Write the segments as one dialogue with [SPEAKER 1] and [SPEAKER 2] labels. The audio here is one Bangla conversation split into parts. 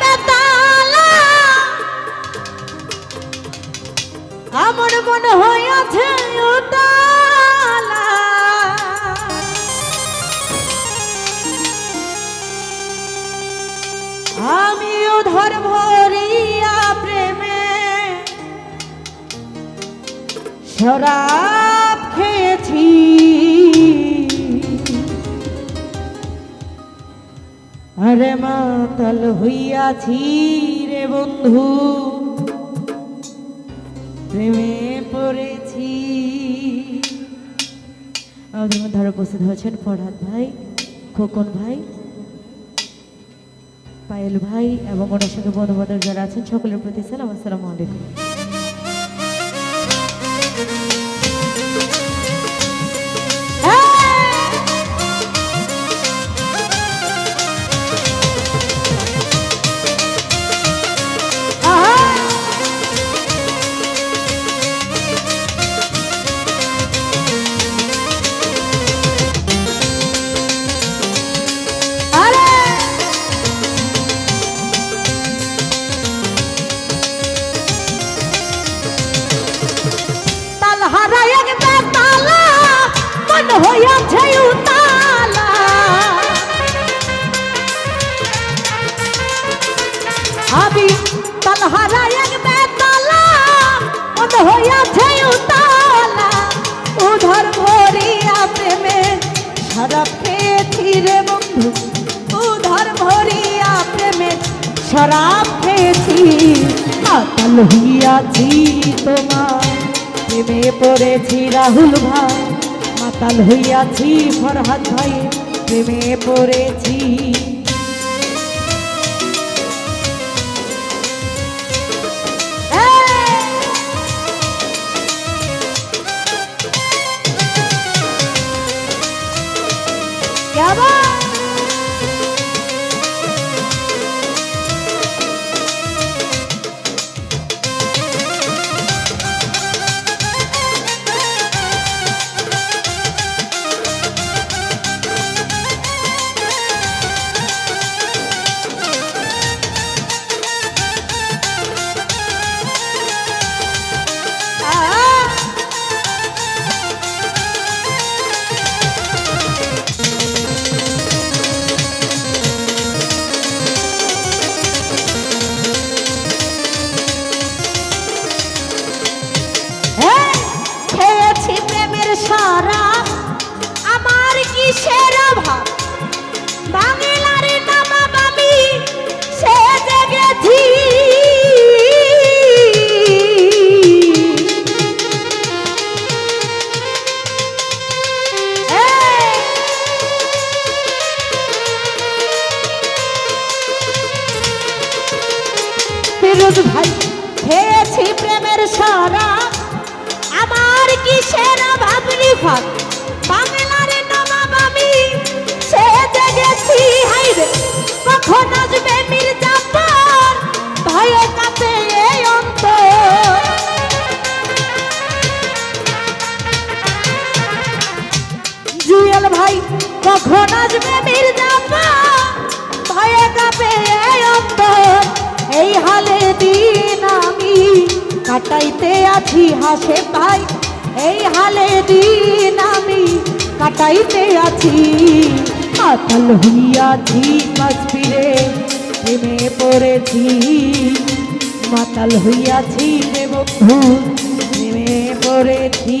[SPEAKER 1] বেতালা। আমার মনে হইয়াছে উতালা। আমিও ধর ভরিয়া প্রেমে শরাব খেয়েছি। আরে মাতাল হইয়াছি রে বন্ধু। প্রেমে পড়েছি। আমাদের মধ্যে আরও উপস্থিত হয়েছেন ফরহাদ ভাই, খোকন ভাই, পায়েল ভাই এবং ওনার সঙ্গে বন্ধু বান্ধব যারা আছেন, সকলের প্রতি সালাম, আসসালামু আলাইকুম। আমি তালহারা এক বেতালা, মন হইয়াছে উতালা। উধর ভরিয়া প্রেমে সারা পেয়েছি রে বন্ধু, উধর ভরিয়া প্রেমে শরাব খেয়েছি মাতাল হইয়াছি তোমার, প্রেমে পড়েছি রাহুল ভাই। মাতাল হইয়াছি ফরহাদ ভাই, প্রেমে পড়েছি ফাঁক বাংলার নবাব আমি সে জেগেছি হাইরে কখন আসবে মির্জাফর ভয়ে কাঁপে এই অন্তর। জুয়েল ভাই, কখন আসবে মির্জাফর ভয়ে কাঁপে এই অন্তর। এই হালে দিন আমি, কাটাইতে আছি হাসে ভাই। এই হালে দিন আমি কাটাইতে আছি। মাতাল হইয়াছি কাশ্মীরে প্রেমে পড়েছি। মাতাল হইয়াছি রে বন্ধু, প্রেমে পড়েছি।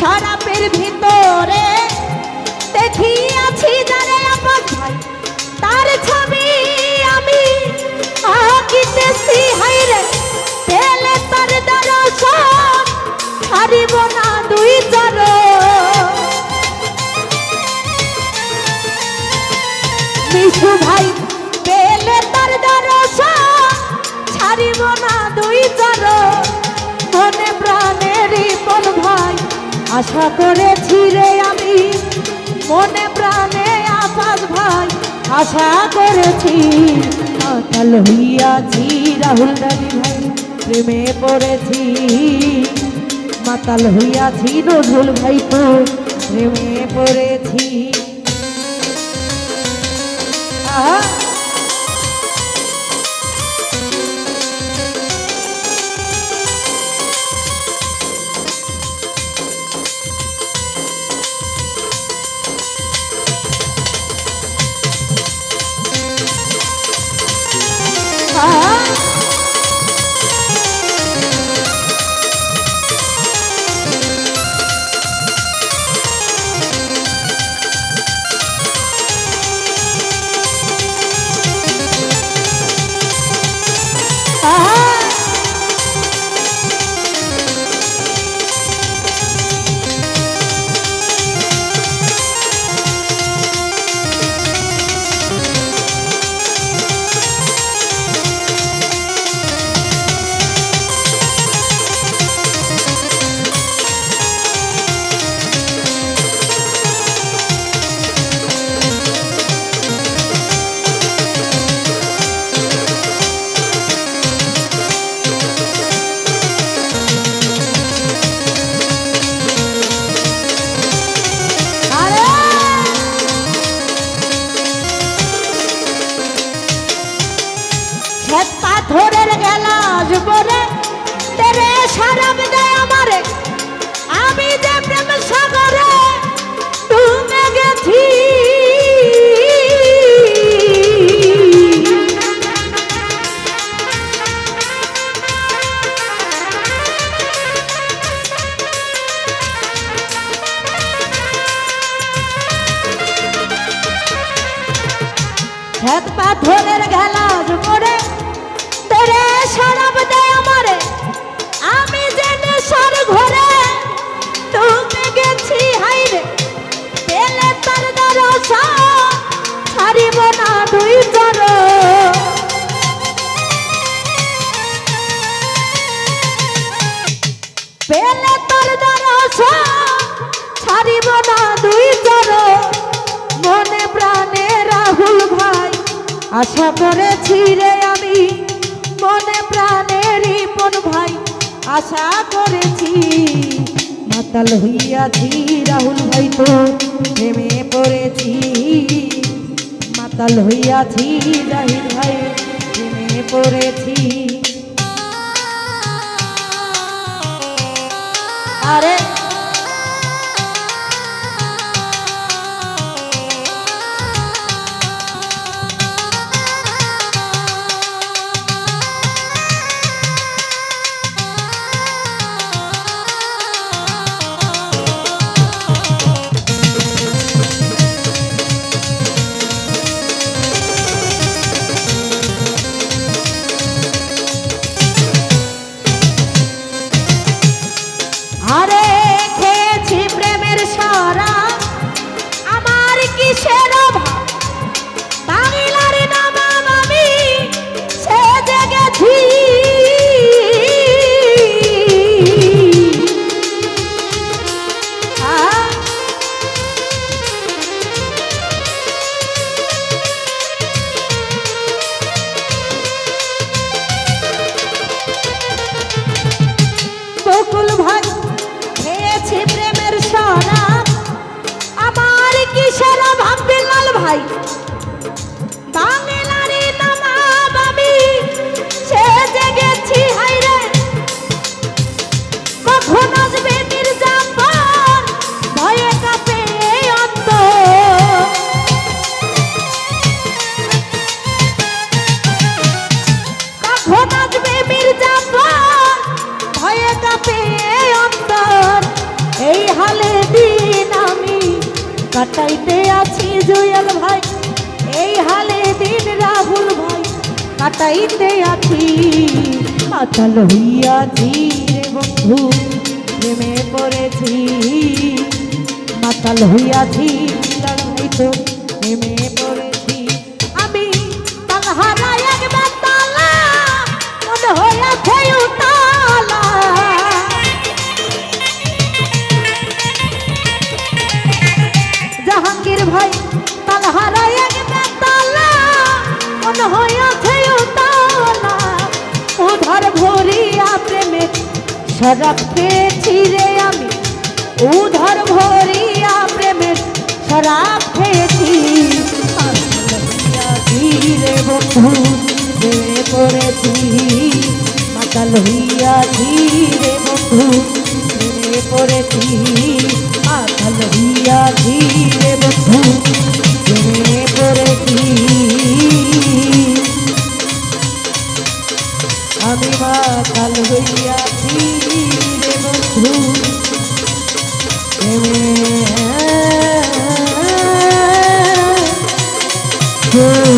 [SPEAKER 1] শরাবের ভিতরে। দেখিয়াছি যারে আপন ভাই, তার ছবি আমি আঁকিতেছি হাইরে পেলে তার দর্শন, হারিব না দুই চরণ। মিশু ভাই আশা করেছি রে আমি। মনে প্রাণে আপাস ভাই, আশা করেছি। মাতাল হইয়াছি রাহুল রানী ভাই, প্রেমে পড়েছি। মাতাল হইয়াছি নজরুল ভাই তো প্রেমে পড়েছি। আহা! তেরে ছাড়িব না দুই চর মনে প্রাণে রাহুল ভাই, আশা করেছি রে আমি। মনে প্রাণে রিপন ভাই, আশা করেছি। মাতাল হইয়াছি রাহুল ভাই তো প্রেমে পড়েছি। মাতাল হইয়াছি জাহির ভাই প্রেমে পড়েছি। আরে light. কাটাইতে আছি জুয়েল ভাই। এই হালে দিন রাহুল ভাই, কাটাইতে আছি। মাতাল হইয়াছি রে বন্ধু, প্রেমে পড়েছি। মাতাল হইয়াছি লড়াই তো শরাব খেয়েছি রে আমি। উধার ভরিয়া প্রেমে শরাব খেয়েছি ধীরে বন্ধু প্রেমে পড়েছি। মাতাল হইয়া ধীরে বন্ধু প্রেমে পড়েছি। মাতাল হইয়া ধীরে বন্ধু প্রেমে পড়েছি। আমি মাতাল হইয়াছি রে বন্ধু। প্রেমে হ্যাঁ।